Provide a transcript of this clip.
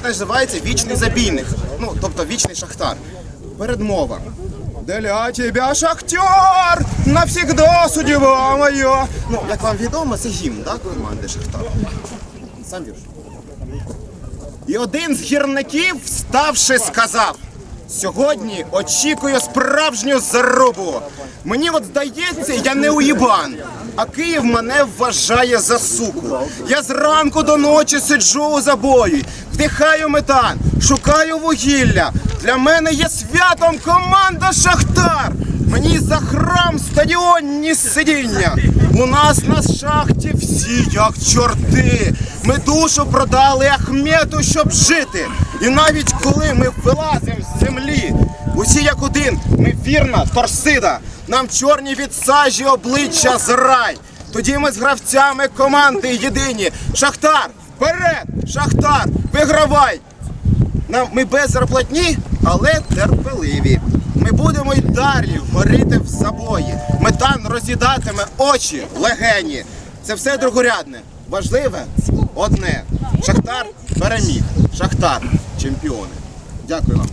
пісня називається Вічний забійник. Ну, тобто вічний шахтар. Передмова. Для тебя шахтер, навсегда судьба моя. Ну, як вам відомо, це гімн, да, команди Шахтар. Сам вірш. І один з гірників, вставши, сказав: Сьогодні очікую справжню зарубу. Мені от здається, я не уїбан, а Київ мене вважає за суку. Я зранку до ночі сиджу у забої, вдихаю метан, шукаю вугілля. Для мене є святом команда Шахтар. Мені за храм стадіонні сидіння. У нас на шахті всі як чорти. Ми душу продали Ахмету, щоб жити. І навіть коли ми вилазимо з землі, усі як один, ми вірна торсида. Нам чорні від сажі обличчя зрай. Тоді ми з гравцями команди єдині. Шахтар, вперед! Шахтар, вигравай! Нам ми без зарплатні, але терпеливі. Ми будемо й далі горіти в забої. Метан роз'їдатиме очі, легені. Це все другорядне. Важливе одне. Шахтар переміг. Шахтар чемпіони. Дякую вам.